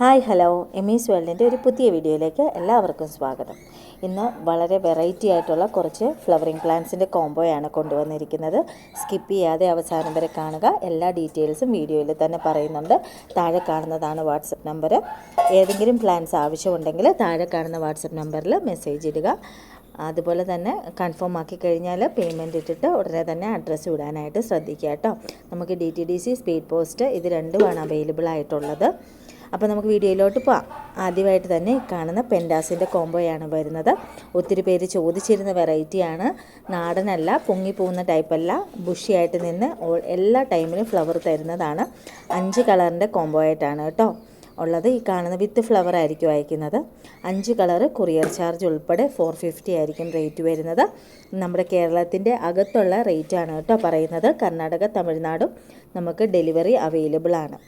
Hi hello. എമീസ് വേൾഡിന്റെ ഒരു പുതിയ വീഡിയോയിലേക്ക് എല്ലാവർക്കും സ്വാഗതം. ഇന്ന് വളരെ വെറൈറ്റി ആയിട്ടുള്ള കുറച്ച് ഫ്ലവറിങ് പ്ലാന്റ്സിന്റെ കോംബോയാണ് കൊണ്ടുവന്നിരിക്കുന്നത്. സ്കിപ്പ് ചെയ്യാതെ അവസാനം വരെ കാണുക. എല്ലാ ഡീറ്റെയിൽസും വീഡിയോയിൽ തന്നെ പറയുന്നുണ്ട്. താഴെ കാണുന്നതാണ് വാട്സപ്പ് നമ്പർ. ഏതെങ്കിലും പ്ലാൻസ് ആവശ്യമുണ്ടെങ്കിൽ താഴെ കാണുന്ന വാട്സപ്പ് നമ്പറിൽ മെസ്സേജ് ഇടുക. അതുപോലെ തന്നെ കൺഫേം ആക്കി കഴിഞ്ഞാൽ പേയ്മെന്റ് ഇട്ടിട്ട് ഉടനെ തന്നെ അഡ്രസ്സ് വിടാനായിട്ട് ശ്രദ്ധിക്കുക കേട്ടോ. നമുക്ക് D T D C speed post ഇത് രണ്ടുമാണ് അവൈലബിൾ ആയിട്ടുള്ളത്. അപ്പോൾ നമുക്ക് വീഡിയോയിലോട്ട് പോവാം. ആദ്യമായിട്ട് തന്നെ കാണുന്ന പെൻഡാസിന്റെ കോംബോയാണ് വരുന്നത്. ഒത്തിരി പേര് ചോദിച്ചിരുന്ന വെറൈറ്റിയാണ് നാടനല്ല പൊങ്ങിപ്പോകുന്ന ടൈപ്പല്ല ബുഷിയായിട്ട് നിന്ന് എല്ലാ ടൈമിലും ഫ്ലവർ തരുന്നതാണ്. അഞ്ച് കളറിന്റെ കോംബോ ആയിട്ടാണ് കേട്ടോ ഉള്ളത്. ഈ കാണുന്ന വിത്ത് ഫ്ലവർ ആയിരിക്കും അയക്കുന്നത്. അഞ്ച് കളറ് കൊറിയർ ചാർജ് ഉൾപ്പെടെ ഫോർ ഫിഫ്റ്റി ആയിരിക്കും റേറ്റ് വരുന്നത്. നമ്മുടെ കേരളത്തിന്റെ അകത്തുള്ള റേറ്റാണ് കേട്ടോ പറയുന്നത്. കർണാടക തമിഴ്നാടും നമുക്ക് ഡെലിവറി അവൈലബിൾ ആണ്.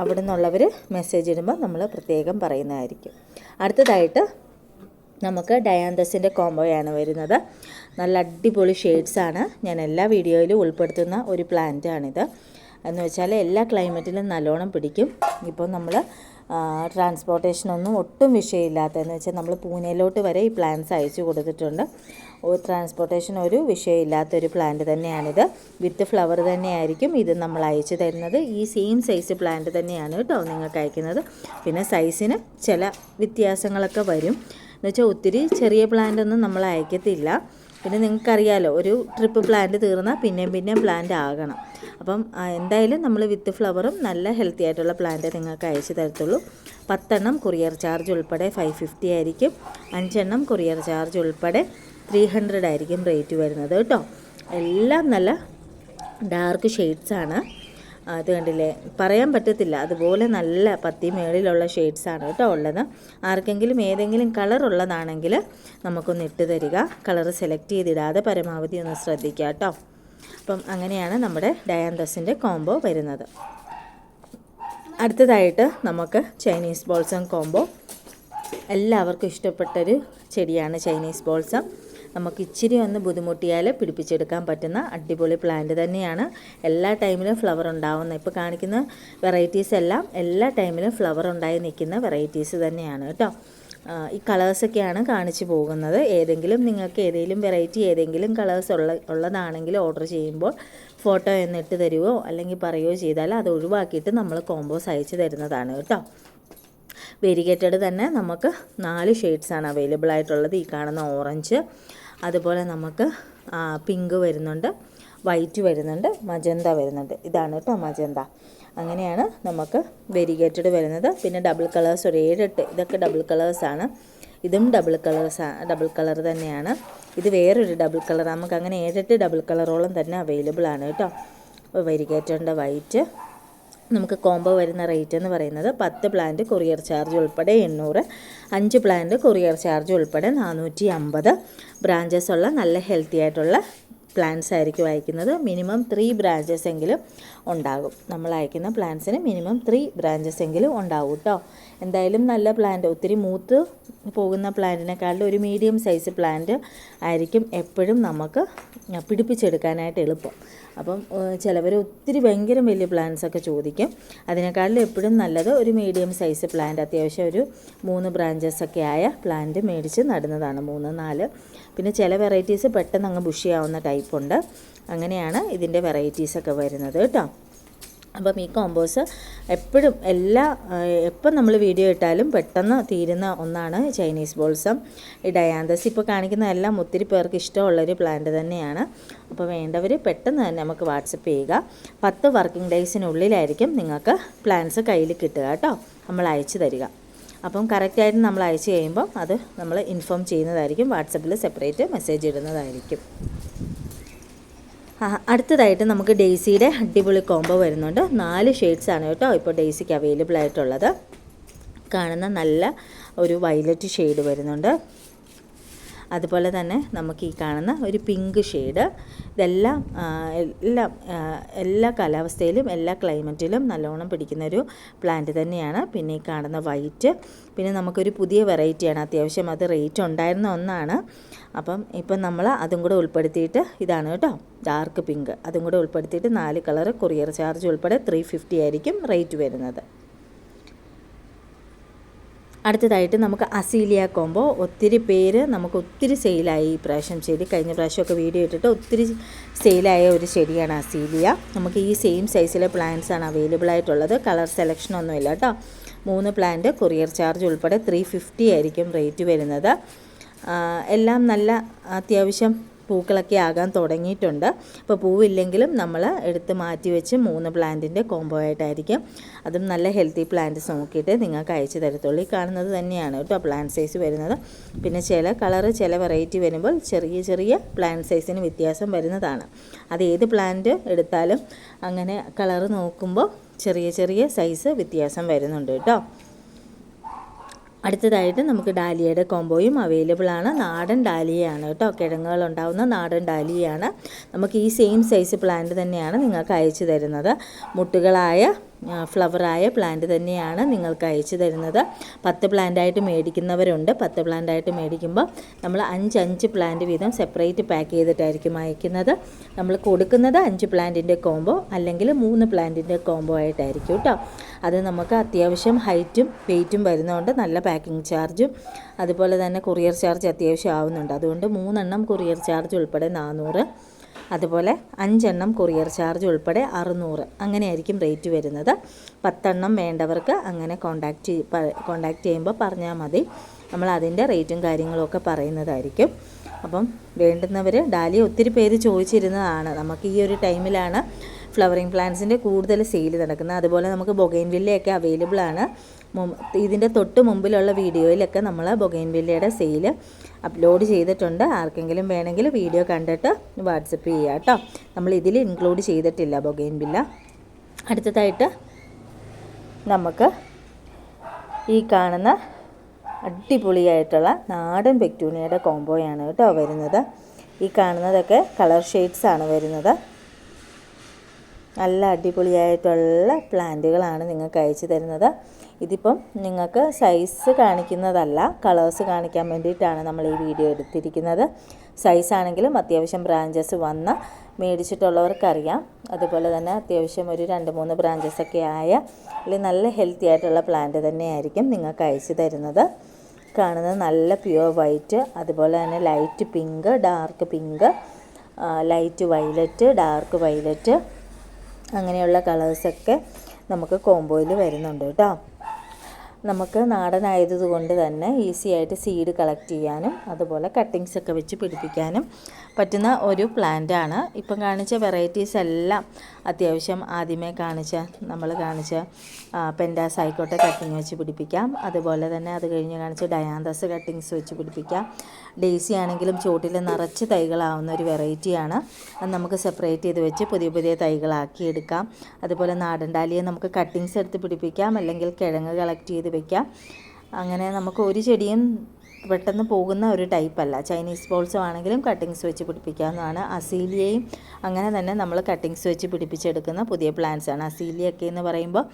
അവിടെ നിന്നുള്ളവർ മെസ്സേജ് ഇടുമ്പോൾ നമ്മൾ പ്രത്യേകം പറയുന്നതായിരിക്കും. അടുത്തതായിട്ട് നമുക്ക് ഡയാന്തസിന്റെ കോംബോയാണ് വരുന്നത്. നല്ല അടിപൊളി ഷെയ്ഡ്സാണ് ഞാൻ എല്ലാ വീഡിയോയിലും ഉൾപ്പെടുത്തുന്ന ഒരു പ്ലാന്റാണിത് എന്ന് വെച്ചാൽ എല്ലാ ക്ലൈമറ്റിലും നല്ലോണം പിടിക്കും. ഇപ്പോൾ നമ്മൾ ട്രാൻസ്പോർട്ടേഷനൊന്നും ഒട്ടും വിഷയമില്ലാത്തതെന്ന് വെച്ചാൽ നമ്മൾ പൂനെയിലോട്ട് വരെ ഈ പ്ലാന്റ്സ് അയച്ചു കൊടുത്തിട്ടുണ്ട്. ട്രാൻസ്പോർട്ടേഷൻ ഒരു വിഷയമില്ലാത്തൊരു പ്ലാന്റ് തന്നെയാണിത്. വിത്ത് ഫ്ലവർ തന്നെയായിരിക്കും ഇത് നമ്മൾ അയച്ചു തരുന്നത്. ഈ സെയിം സൈസ് പ്ലാന്റ് തന്നെയാണ് കേട്ടോ നിങ്ങൾക്ക് അയക്കുന്നത്. പിന്നെ സൈസിന് ചില വ്യത്യാസങ്ങളൊക്കെ വരും. എന്നുവെച്ചാൽ ഒത്തിരി ചെറിയ പ്ലാന്റ് ഒന്നും നമ്മൾ അയക്കത്തില്ല. പിന്നെ നിങ്ങൾക്കറിയാലോ ഒരു ട്രിപ്പ് പ്ലാന്റ് തീർന്നാൽ പിന്നെയും പിന്നെയും പ്ലാന്റ് ആകണം. അപ്പം എന്തായാലും നമ്മൾ വിത്ത് ഫ്ലവറും നല്ല ഹെൽത്തി ആയിട്ടുള്ള പ്ലാന്റ് നിങ്ങൾക്ക് അയച്ചു തരത്തുള്ളൂ. പത്തെണ്ണം കൊറിയർ ചാർജ് ഉൾപ്പെടെ ഫൈവ് ഫിഫ്റ്റി ആയിരിക്കും. അഞ്ചെണ്ണം കൊറിയർ ചാർജ് ഉൾപ്പെടെ ത്രീ ഹൺഡ്രഡ് ആയിരിക്കും റേറ്റ് വരുന്നത് കേട്ടോ. എല്ലാം നല്ല ഡാർക്ക് ഷെയ്ഡ്സാണ് അത് കണ്ടില്ലേ? പറയാൻ പറ്റത്തില്ല. അതുപോലെ നല്ല പത്തി മേളിലുള്ള ഷെയ്ഡ്സാണ് കേട്ടോ ഉള്ളത്. ആർക്കെങ്കിലും ഏതെങ്കിലും കളർ ഉള്ളതാണെങ്കിൽ നമുക്കൊന്ന് ഇട്ട് തരിക. കളർ സെലക്ട് ചെയ്തിടാതെ പരമാവധി ഒന്ന് ശ്രദ്ധിക്കുക കേട്ടോ. അപ്പം അങ്ങനെയാണ് നമ്മുടെ ഡയാന്തസിന്റെ കോംബോ വരുന്നത്. അടുത്തതായിട്ട് നമുക്ക് ചൈനീസ് ബോൾസം കോംബോ എല്ലാവർക്കും ഇഷ്ടപ്പെട്ടൊരു ചെടിയാണ് ചൈനീസ് ബോൾസം നമുക്ക് ഇച്ചിരി ഒന്ന് ബുദ്ധിമുട്ടിയാൽ പിടിപ്പിച്ചെടുക്കാൻ പറ്റുന്ന അടിപൊളി പ്ലാന്റ് തന്നെയാണ്. എല്ലാ ടൈമിലും ഫ്ലവർ ഉണ്ടാവുന്ന ഇപ്പോൾ കാണിക്കുന്ന വെറൈറ്റീസ് എല്ലാം എല്ലാ ടൈമിലും ഫ്ലവർ ഉണ്ടായി നിൽക്കുന്ന വെറൈറ്റീസ് തന്നെയാണ് കേട്ടോ. ഈ കളേഴ്സൊക്കെയാണ് കാണിച്ചു പോകുന്നത്. ഏതെങ്കിലും നിങ്ങൾക്ക് ഏതെങ്കിലും വെറൈറ്റി ഏതെങ്കിലും കളേഴ്സ് ഉള്ള ഉള്ളതാണെങ്കിൽ ഓർഡർ ചെയ്യുമ്പോൾ ഫോട്ടോ എന്നിട്ട് തരുമോ അല്ലെങ്കിൽ പറയുകയോ ചെയ്താൽ അത് ഒഴിവാക്കിയിട്ട് നമ്മൾ കോമ്പോസ് അയച്ചു തരുന്നതാണ് കേട്ടോ. വെരിഗേറ്റഡ് തന്നെ നമുക്ക് നാല് ഷെയ്ഡ്സാണ് അവൈലബിൾ ആയിട്ടുള്ളത്. ഈ കാണുന്ന ഓറഞ്ച് അതുപോലെ നമുക്ക് പിങ്ക് വരുന്നുണ്ട് വൈറ്റ് വരുന്നുണ്ട് മജന്ത വരുന്നുണ്ട്. ഇതാണ് കേട്ടോ മജന്ത അങ്ങനെയാണ് നമുക്ക് വെരിഗേറ്റഡ് വരുന്നത്. പിന്നെ ഡബിൾ കളേഴ്സ് ഒരു ഏഴെട്ട്. ഇതൊക്കെ ഡബിൾ കളേഴ്സാണ് ഇതും ഡബിൾ കളേഴ്സ് ഡബിൾ കളർ തന്നെയാണ്. ഇത് വേറൊരു ഡബിൾ കളർ നമുക്ക് അങ്ങനെ ഏഴെട്ട് ഡബിൾ കളറോളം തന്നെ അവൈലബിൾ ആണ് കേട്ടോ. അപ്പോൾ വെരിഗേറ്റഡിന്റെ വൈറ്റ് നമുക്ക് കോംബോ വരുന്ന റേറ്റ് എന്ന് പറയുന്നത് പത്ത് പ്ലാന്റ് കൊറിയർ ചാർജ് ഉൾപ്പെടെ എണ്ണൂറ് അഞ്ച് പ്ലാന്റ് കൊറിയർ ചാർജ് ഉൾപ്പെടെ നാനൂറ്റി അമ്പത് ബ്രാഞ്ചസ് ഉള്ള നല്ല ഹെൽത്തി ആയിട്ടുള്ള പ്ലാന്റ്സ് ആയിരിക്കും അയക്കുന്നത്. മിനിമം ത്രീ ബ്രാഞ്ചസ് എങ്കിലും ഉണ്ടാകും. നമ്മൾ അയക്കുന്ന പ്ലാന്റ്സിന് മിനിമം ത്രീ ബ്രാഞ്ചസ് എങ്കിലും ഉണ്ടാവും കേട്ടോ എന്തായാലും നല്ല പ്ലാന്റ് ഒത്തിരി മൂത്ത് പോകുന്ന പ്ലാന്റിനെക്കാളും ഒരു മീഡിയം സൈസ് പ്ലാന്റ് ആയിരിക്കും എപ്പോഴും നമുക്ക് പിടിപ്പിച്ചെടുക്കാനായിട്ട് എളുപ്പം. അപ്പം ചിലവർ ഒത്തിരി ഭയങ്കര വലിയ പ്ലാന്റ്സ് ഒക്കെ ചോദിക്കും. അതിനേക്കാളും എപ്പോഴും നല്ലത് ഒരു മീഡിയം സൈസ് പ്ലാന്റ് അത്യാവശ്യം ഒരു മൂന്ന് ബ്രാഞ്ചസ് ഒക്കെ ആയ പ്ലാന്റ് മേടിച്ച് നടുന്നതാണ് മൂന്ന് നാല്. പിന്നെ ചില വെറൈറ്റീസ് പെട്ടെന്ന് അങ്ങ് ബുഷിയാവുന്ന ടൈപ്പുണ്ട് അങ്ങനെയാണ് ഇതിന്റെ വെറൈറ്റീസൊക്കെ വരുന്നത് കേട്ടോ. അപ്പം ഈ കോമ്പോസ് എപ്പോഴും എല്ലാ എപ്പം നമ്മൾ വീഡിയോ ഇട്ടാലും പെട്ടെന്ന് തീരുന്ന ഒന്നാണ് ചൈനീസ് ബോൾസം ഈ ഡയാന്തസ് ഇപ്പോൾ കാണിക്കുന്ന എല്ലാം ഒത്തിരി പേർക്ക് ഇഷ്ടമുള്ളൊരു പ്ലാന്റ് തന്നെയാണ്. അപ്പോൾ വേണ്ടവർ പെട്ടെന്ന് തന്നെ നമുക്ക് വാട്സപ്പ് ചെയ്യുക. പത്ത് വർക്കിംഗ് ഡേയ്സിനുള്ളിലായിരിക്കും നിങ്ങൾക്ക് പ്ലാന്റ്സ് കയ്യിൽ കിട്ടുക കേട്ടോ. നമ്മൾ അയച്ചു തരിക. അപ്പം കറക്റ്റായിട്ട് നമ്മൾ അയച്ചു കഴിയുമ്പോൾ അത് നമ്മൾ ഇൻഫോം ചെയ്യുന്നതായിരിക്കും. വാട്സപ്പിൽ സെപ്പറേറ്റ് മെസ്സേജ് ഇടുന്നതായിരിക്കും. അടുത്തതായിട്ട് നമുക്ക് ഡെയ്സിയുടെ അടിപൊളി കോംബോ വരുന്നുണ്ട്. നാല് ഷെയ്ഡ്സ് ആണ് കേട്ടോ ഇപ്പോൾ ഡെയ്സിക്ക് അവൈലബിൾ ആയിട്ടുള്ളത്. കാണുന്ന നല്ല ഒരു വയലറ്റ് ഷെയ്ഡ് വരുന്നുണ്ട്. അതുപോലെ തന്നെ നമുക്ക് ഈ കാണുന്ന ഒരു പിങ്ക് ഷെയ്ഡ് ഇതെല്ലാം എല്ലാം എല്ലാ കാലാവസ്ഥയിലും എല്ലാ ക്ലൈമറ്റിലും നല്ലോണം പിടിക്കുന്ന ഒരു പ്ലാന്റ് തന്നെയാണ്. പിന്നെ ഈ കാണുന്ന വൈറ്റ് പിന്നെ നമുക്കൊരു പുതിയ വെറൈറ്റിയാണ് അത്യാവശ്യം അത് റേറ്റ് ഉണ്ടായിരുന്ന ഒന്നാണ്. അപ്പം ഇപ്പം നമ്മൾ അതും കൂടെ ഉൾപ്പെടുത്തിയിട്ട് ഇതാണ് കേട്ടോ. ഡാർക്ക് പിങ്ക് അതും കൂടെ ഉൾപ്പെടുത്തിയിട്ട് നാല് കളർ കൊറിയർ ചാർജ് ഉൾപ്പെടെ ത്രീ ഫിഫ്റ്റി ആയിരിക്കും റേറ്റ് വരുന്നത്. അടുത്തതായിട്ട് നമുക്ക് അസീലിയ കോംബോ. ഒത്തിരി പേര് നമുക്ക് ഒത്തിരി സെയിലായി ഈ പ്രാവശ്യം ചെടി കഴിഞ്ഞ പ്രാവശ്യമൊക്കെ വീഡിയോ ഇട്ടിട്ട് ഒത്തിരി സെയിലായ ഒരു ചെടിയാണ് അസീലിയ. നമുക്ക് ഈ സെയിം സൈസിലെ പ്ലാന്റ്സ് ആണ് അവൈലബിൾ ആയിട്ടുള്ളത്. കളർ സെലക്ഷൻ ഒന്നുമില്ല കേട്ടോ. മൂന്ന് പ്ലാന്റ് കൊറിയർ ചാർജ് ഉൾപ്പെടെ ത്രീ ഫിഫ്റ്റി ആയിരിക്കും റേറ്റ് വരുന്നത്. എല്ലാം നല്ല അത്യാവശ്യം പൂക്കളൊക്കെ ആകാൻ തുടങ്ങിയിട്ടുണ്ട്. അപ്പോൾ പൂവില്ലെങ്കിലും നമ്മൾ എടുത്ത് മാറ്റി വെച്ച് മൂന്ന് പ്ലാന്റിന്റെ കോംബോ ആയിട്ടായിരിക്കും. അതും നല്ല ഹെൽത്തി പ്ലാന്റ്സ് നോക്കിയിട്ട് നിങ്ങൾക്ക് അയച്ചു തരത്തുള്ളൂ. ഈ കാണുന്നത് തന്നെയാണ് കേട്ടോ പ്ലാന്റ് സൈസ് വരുന്നത്. പിന്നെ ചില കളറ് ചില വെറൈറ്റി വരുമ്പോൾ ചെറിയ ചെറിയ പ്ലാന്റ് സൈസിന് വ്യത്യാസം വരുന്നതാണ്. അത് ഏത് പ്ലാന്റ് എടുത്താലും അങ്ങനെ കളറ് നോക്കുമ്പോൾ ചെറിയ ചെറിയ സൈസ് വ്യത്യാസം വരുന്നുണ്ട് കേട്ടോ. അടുത്തതായിട്ട് നമുക്ക് ഡാലിയയുടെ കോംബോയും അവൈലബിൾ ആണ്. നാടൻ ഡാലിയയാണ് കേട്ടോ. കിഴങ്ങുകൾ ഉണ്ടാകുന്ന നാടൻ ഡാലിയയാണ്. നമുക്ക് ഈ സെയിം സൈസ് പ്ലാന്റ് തന്നെയാണ് നിങ്ങൾക്ക് അയച്ചു തരുന്നത്. മുട്ടുകളായ ഫ്ലവറായ പ്ലാന്റ് തന്നെയാണ് നിങ്ങൾക്ക് അയച്ചു തരുന്നത്. പത്ത് പ്ലാന്റായിട്ട് മേടിക്കുന്നവരുണ്ട്. പത്ത് പ്ലാന്റായിട്ട് മേടിക്കുമ്പോൾ നമ്മൾ അഞ്ച് അഞ്ച് പ്ലാന്റ് വീതം സെപ്പറേറ്റ് പാക്ക് ചെയ്തിട്ടായിരിക്കും അയക്കുന്നത്. നമ്മൾ കൊടുക്കുന്നത് അഞ്ച് പ്ലാന്റിന്റെ കോംബോ അല്ലെങ്കിൽ മൂന്ന് പ്ലാന്റിന്റെ കോംബോ ആയിട്ടായിരിക്കും കേട്ടോ. അത് നമുക്ക് അത്യാവശ്യം ഹൈറ്റും വെയിറ്റും വരുന്നതുകൊണ്ട് നല്ല പാക്കിംഗ് ചാർജും അതുപോലെ തന്നെ കൊറിയർ ചാർജ് അത്യാവശ്യം ആവുന്നുണ്ട്. അതുകൊണ്ട് മൂന്നെണ്ണം കൊറിയർ ചാർജ് ഉൾപ്പെടെ നാനൂറ് അതുപോലെ അഞ്ചെണ്ണം കൊറിയർ ചാർജ് ഉൾപ്പെടെ അറുന്നൂറ്. അങ്ങനെയായിരിക്കും റേറ്റ് വരുന്നത്. പത്തെണ്ണം വേണ്ടവർക്ക് അങ്ങനെ കോണ്ടാക്റ്റ് കോണ്ടാക്ട് ചെയ്യുമ്പോൾ പറഞ്ഞാൽ മതി. നമ്മൾ അതിന്റെ റേറ്റും കാര്യങ്ങളൊക്കെ പറയുന്നതായിരിക്കും. അപ്പം വേണ്ടുന്നവർ ഡാലിയ ഒത്തിരി പേര് ചോദിച്ചിരുന്നതാണ്. നമുക്ക് ഈ ഒരു ടൈമിലാണ് ഫ്ലവറിങ് പ്ലാന്റ്സിന്റെ കൂടുതൽ സെയിൽ നടക്കുന്നത്. അതുപോലെ നമുക്ക് ബൊഗൈൻ വില്ലയൊക്കെ അവൈലബിൾ ആണ് ഇതിന്റെ തൊട്ട് മുമ്പിലുള്ള വീഡിയോയിലൊക്കെ നമ്മൾ ബൊഗൈൻ വില്ലയുടെ സെയിൽ അപ്ലോഡ് ചെയ്തിട്ടുണ്ട്. ആർക്കെങ്കിലും വേണമെങ്കിൽ വീഡിയോ കണ്ടിട്ട് വാട്സപ്പ് ചെയ്യുക കേട്ടോ. നമ്മൾ ഇതിൽ ഇൻക്ലൂഡ് ചെയ്തിട്ടില്ല ബൊഗൈൻ വില്ല അടുത്തതായിട്ട് നമുക്ക് ഈ കാണുന്ന അടിപൊളിയായിട്ടുള്ള നാടൻ പെക്ടൂണിയയുടെ കോംബോയാണ് കേട്ടോ വരുന്നത്. ഈ കാണുന്നതൊക്കെ കളർ ഷെയ്ഡ്സ് ആണ് വരുന്നത്. നല്ല അടിപൊളിയായിട്ടുള്ള പ്ലാന്റുകളാണ് നിങ്ങൾക്ക് അയച്ചു തരുന്നത്. ഇതിപ്പം നിങ്ങൾക്ക് സൈസ് കാണിക്കുന്നതല്ല കളേഴ്സ് കാണിക്കാൻ വേണ്ടിയിട്ടാണ് നമ്മൾ ഈ വീഡിയോ എടുത്തിരിക്കുന്നത്. സൈസ് ആണെങ്കിലും അത്യാവശ്യം ബ്രാഞ്ചസ് വന്ന് മേടിച്ചിട്ടുള്ളവർക്കറിയാം. അതുപോലെ തന്നെ അത്യാവശ്യം ഒരു രണ്ട് മൂന്ന് ബ്രാഞ്ചസ് ഒക്കെ ആയ അല്ലെങ്കിൽ നല്ല ഹെൽത്തി ആയിട്ടുള്ള പ്ലാന്റ് തന്നെയായിരിക്കും നിങ്ങൾക്ക് അയച്ചു തരുന്നത്. കാണുന്നത് നല്ല പ്യുവർ വൈറ്റ് അതുപോലെ തന്നെ light pink dark pink light violet dark violet അങ്ങനെയുള്ള കളേഴ്സൊക്കെ നമുക്ക് കോംബോയിൽ വരുന്നുണ്ട് കേട്ടോ. നമുക്ക് നാടനായതുകൊണ്ട് തന്നെ ഈസി ആയിട്ട് സീഡ് കളക്ട് ചെയ്യാനും അതുപോലെ കട്ടിങ്സൊക്കെ വെച്ച് പിടിപ്പിക്കാനും പറ്റുന്ന ഒരു പ്ലാന്റാണ് ഇപ്പം കാണിച്ച വെറൈറ്റീസ് എല്ലാം അത്യാവശ്യം ആദ്യമേ കാണിച്ച നമ്മൾ കാണിച്ച പെൻഡാസ് ആയിക്കോട്ടെ കട്ടിങ് വെച്ച് പിടിപ്പിക്കാം. അതുപോലെ തന്നെ അത് കഴിഞ്ഞ് കാണിച്ച ഡയാന്തസ് കട്ടിങ്സ് വെച്ച് പിടിപ്പിക്കാം. ഡേസി ആണെങ്കിലും ചോട്ടിൽ നിറച്ച് തൈകളാവുന്ന ഒരു വെറൈറ്റിയാണ് അത് നമുക്ക് സെപ്പറേറ്റ് ചെയ്ത് വെച്ച് പുതിയ പുതിയ തൈകളാക്കി എടുക്കാം. അതുപോലെ നാടൻ ഡാലിയെ നമുക്ക് കട്ടിങ്സ് എടുത്ത് പിടിപ്പിക്കാം. അല്ലെങ്കിൽ കിഴങ്ങ് കളക്ട് ചെയ്ത് വെക്കാം. അങ്ങനെ നമുക്ക് ഒരു ചെടിയും പെട്ടെന്ന് പോകുന്ന ഒരു ടൈപ്പല്ല ചൈനീസ് ബോൾസും ആണെങ്കിലും കട്ടിങ്സ് വെച്ച് പിടിപ്പിക്കാവുന്നതാണ്. അസീലിയയും അങ്ങനെ തന്നെ നമ്മൾ കട്ടിങ്സ് വെച്ച് പിടിപ്പിച്ചെടുക്കുന്ന പുതിയ പ്ലാന്റ്സ് ആണ്. അസീലിയൊക്കെ എന്ന് പറയുമ്പോൾ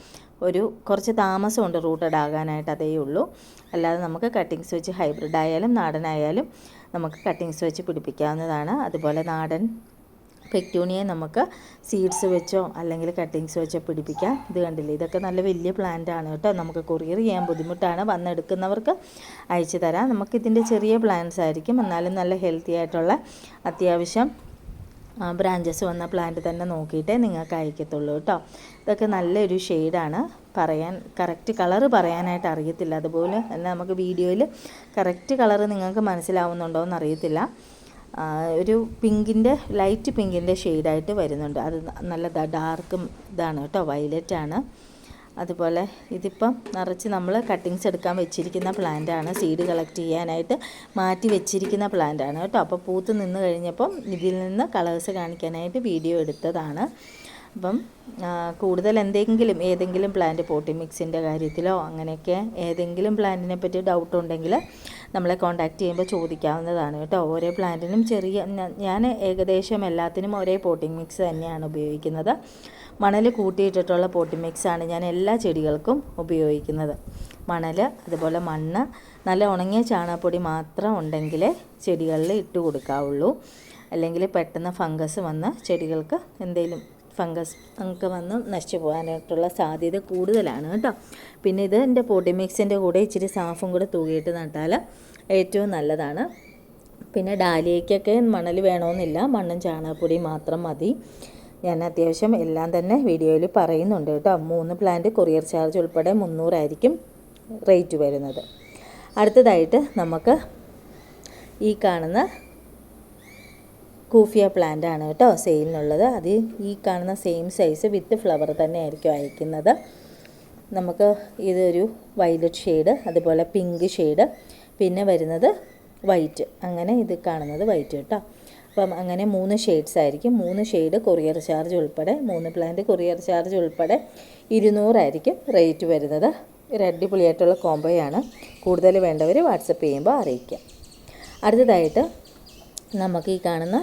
ഒരു കുറച്ച് താമസമുണ്ട് റൂട്ടഡ് ആകാനായിട്ട് അതേ ഉള്ളൂ. അല്ലാതെ നമുക്ക് കട്ടിങ്സ് വെച്ച് ഹൈബ്രിഡ് ആയാലും നാടനായാലും നമുക്ക് കട്ടിങ്സ് വെച്ച് പിടിപ്പിക്കാവുന്നതാണ്. അതുപോലെ നാടൻ പെക്ടൂണിയെ നമുക്ക് സീഡ്സ് വെച്ചോ അല്ലെങ്കിൽ കട്ടിങ്സ് വെച്ചോ പിടിപ്പിക്കാം. ഇത് കണ്ടില്ലേ? ഇതൊക്കെ നല്ല വലിയ പ്ലാന്റ് ആണ് കേട്ടോ. നമുക്ക് കൊറിയർ ചെയ്യാൻ ബുദ്ധിമുട്ടാണ്. വന്നെടുക്കുന്നവർക്ക് അയച്ചു തരാം. നമുക്കിതിന്റെ ചെറിയ പ്ലാന്റ്സ് ആയിരിക്കും. എന്നാലും നല്ല ഹെൽത്തി ആയിട്ടുള്ള അത്യാവശ്യം ബ്രാഞ്ചസ് വന്ന പ്ലാന്റ് തന്നെ നോക്കിയിട്ടേ നിങ്ങൾക്ക് അയക്കത്തുള്ളൂ കേട്ടോ. ഇതൊക്കെ നല്ലൊരു ഷെയ്ഡാണ് പറയാൻ കറക്റ്റ് കളറ് പറയാനായിട്ട് അറിയത്തില്ല. അതുപോലെ തന്നെ നമുക്ക് വീഡിയോയിൽ കറക്റ്റ് കളറ് നിങ്ങൾക്ക് മനസ്സിലാവുന്നുണ്ടോ എന്ന് ഒരു പിങ്കിന്റെ ലൈറ്റ് പിങ്കിന്റെ ഷെയ്ഡായിട്ട് വരുന്നുണ്ട്. അത് നല്ല ഡാർക്ക് ഇതാണ് കേട്ടോ വയലറ്റ് ആണ്. അതുപോലെ ഇതിപ്പം നിറച്ച് നമ്മൾ കട്ടിങ്സ് എടുക്കാൻ വെച്ചിരിക്കുന്ന പ്ലാന്റാണ് സീഡ് കളക്ട് ചെയ്യാനായിട്ട് മാറ്റി വെച്ചിരിക്കുന്ന പ്ലാന്റാണ് കേട്ടോ. അപ്പോൾ പൂത്ത് നിന്ന് കഴിഞ്ഞപ്പം ഇതിൽ നിന്ന് കളേഴ്സ് കാണിക്കാനായിട്ട് വീഡിയോ എടുത്തതാണ്. അപ്പം കൂടുതൽ എന്തെങ്കിലും ഏതെങ്കിലും പ്ലാന്റ് പോട്ടി മിക്സിന്റെ കാര്യത്തിലോ അങ്ങനെയൊക്കെ ഏതെങ്കിലും പ്ലാന്റിനെ പറ്റി ഡൗട്ട് ഉണ്ടെങ്കിൽ നമ്മളെ കോൺടാക്റ്റ് ചെയ്യുമ്പോൾ ചോദിക്കാവുന്നതാണ് കേട്ടോ. ഓരോ പ്ലാന്റിനും ചെറിയ ഞാൻ ഏകദേശം എല്ലാത്തിനും ഒരേ പോട്ടിംഗ് മിക്സ് തന്നെയാണ് ഉപയോഗിക്കുന്നത്. മണൽ കൂട്ടിയിട്ടിട്ടുള്ള പോട്ടിംഗ് മിക്സാണ് ഞാൻ എല്ലാ ചെടികൾക്കും ഉപയോഗിക്കുന്നത്. മണൽ അതുപോലെ മണ്ണ് നല്ല ഉണങ്ങിയ ചാണകപ്പൊടി മാത്രം ഉണ്ടെങ്കിലേ ചെടികളിൽ ഇട്ട് കൊടുക്കാവുള്ളൂ. അല്ലെങ്കിൽ പെട്ടെന്ന് ഫംഗസ് വന്ന് ചെടികൾക്ക് എന്തെങ്കിലും ഫംഗസ് ഒക്കെ വന്ന് നശിച്ചു പോകാനായിട്ടുള്ള സാധ്യത കൂടുതലാണ് കേട്ടോ. പിന്നെ ഇത് എന്റെ പൊടി മിക്സിന്റെ കൂടെ ഇച്ചിരി സാഫും കൂടെ തൂകിയിട്ട് നട്ടാൽ ഏറ്റവും നല്ലതാണ്. പിന്നെ ഡാലിയയ്ക്കൊക്കെ മണൽ വേണമെന്നില്ല മണ്ണും ചാണകപ്പൊടി മാത്രം മതി. ഞാൻ അത്യാവശ്യം എല്ലാം തന്നെ വീഡിയോയിൽ പറയുന്നുണ്ട് കേട്ടോ. മൂന്ന് പ്ലാന്റ് കൊറിയർ ചാർജ് ഉൾപ്പെടെ മുന്നൂറായിരിക്കും റേറ്റ് വരുന്നത്. അടുത്തതായിട്ട് നമുക്ക് ഈ കാണുന്ന കൂഫിയ പ്ലാന്റ് ആണ് കേട്ടോ സെയിലിനുള്ളത് അത് ഈ കാണുന്ന സെയിം സൈസ് വിത്ത് ഫ്ലവർ തന്നെ ആയിരിക്കും അയക്കുന്നത്. നമുക്ക് ഇതൊരു വൈലറ്റ് ഷെയ്ഡ് അതുപോലെ പിങ്ക് ഷെയ്ഡ് പിന്നെ വരുന്നത് വൈറ്റ് അങ്ങനെ ഇത് കാണുന്നത് വൈറ്റ് കേട്ടോ. അപ്പം അങ്ങനെ മൂന്ന് ഷെയ്ഡ്സ് ആയിരിക്കും. മൂന്ന് ഷെയ്ഡ് കൊറിയർ ചാർജ് ഉൾപ്പെടെ മൂന്ന് പ്ലാന്റ് കൊറിയർ ചാർജ് ഉൾപ്പെടെ ഇരുന്നൂറായിരിക്കും റേറ്റ് വരുന്നത്. ഒരു അടിപൊളിയായിട്ടുള്ള കോംബോയാണ് കൂടുതൽ വേണ്ടവർ വാട്സപ്പ് ചെയ്യുമ്പോൾ അറിയിക്കാം. അടുത്തതായിട്ട് നമുക്ക് ഈ കാണുന്ന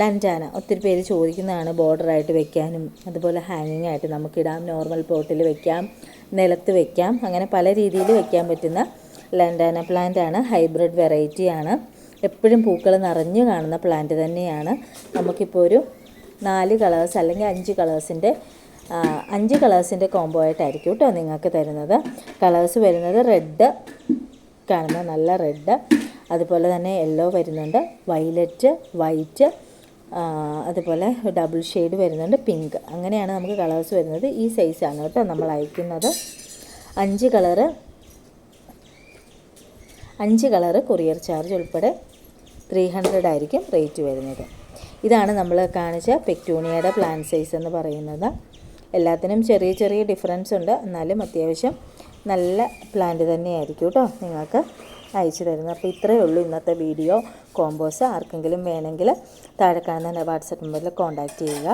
ലന്റാന ഒത്തിരി പേര് ചോദിക്കുന്നതാണ് ബോർഡറായിട്ട് വെക്കാനും അതുപോലെ ഹാങ്ങിങ് ആയിട്ട് നമുക്കിടാം നോർമൽ പോട്ടിൽ വെക്കാം നിലത്ത് വെക്കാം അങ്ങനെ പല രീതിയിൽ വെക്കാൻ പറ്റുന്ന ലൻഡാന പ്ലാന്റ് ആണ് ഹൈബ്രിഡ് വെറൈറ്റിയാണ്. എപ്പോഴും പൂക്കൾ നിറഞ്ഞു കാണുന്ന പ്ലാന്റ് തന്നെയാണ്. നമുക്കിപ്പോൾ ഒരു നാല് കളേഴ്സ് അല്ലെങ്കിൽ അഞ്ച് കളേഴ്സിന്റെ അഞ്ച് കളേഴ്സിന്റെ കോംബോ ആയിട്ടായിരിക്കും കേട്ടോ നിങ്ങൾക്ക് തരുന്നത്. കളേഴ്സ് വരുന്നത് റെഡ് കാണുന്ന നല്ല റെഡ്. അതുപോലെ തന്നെ യെല്ലോ വരുന്നുണ്ട്. വൈലറ്റ് വൈറ്റ് അതുപോലെ ഡബിൾ ഷെയ്ഡ് വരുന്നുണ്ട് പിങ്ക് അങ്ങനെയാണ് നമുക്ക് കളേഴ്സ് വരുന്നത്. ഈ സൈസാണ് കേട്ടോ നമ്മൾ അയക്കുന്നത്. അഞ്ച് കളറ് അഞ്ച് കളറ് കൊറിയർ ചാർജ് ഉൾപ്പെടെ ത്രീ ഹൺഡ്രഡ് ആയിരിക്കും റേറ്റ് വരുന്നത്. ഇതാണ് നമ്മൾ കാണിച്ച പെക്ടൂണിയയുടെ പ്ലാൻ സൈസ് എന്ന് പറയുന്നത്. എല്ലാത്തിനും ചെറിയ ചെറിയ ഡിഫറൻസ് ഉണ്ട്. എന്നാലും അത്യാവശ്യം നല്ല പ്ലാന്റ് തന്നെയായിരിക്കും കേട്ടോ നിങ്ങൾക്ക്. അയച്ചു തരുന്നത് അപ്പോൾ ഇത്രയേ ഉള്ളൂ ഇന്നത്തെ വീഡിയോ. കോമ്പോസ് ആർക്കെങ്കിലും വേണമെങ്കിൽ താഴെ കാണുന്ന എന്റെ വാട്സപ്പ് നമ്പറിൽ കോൺടാക്റ്റ് ചെയ്യുക.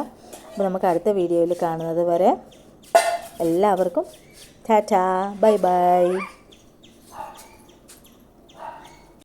അപ്പോൾ നമുക്ക് അടുത്ത വീഡിയോയിൽ കാണുന്നത് വരെ എല്ലാവർക്കും ടാറ്റാ. Bye bye.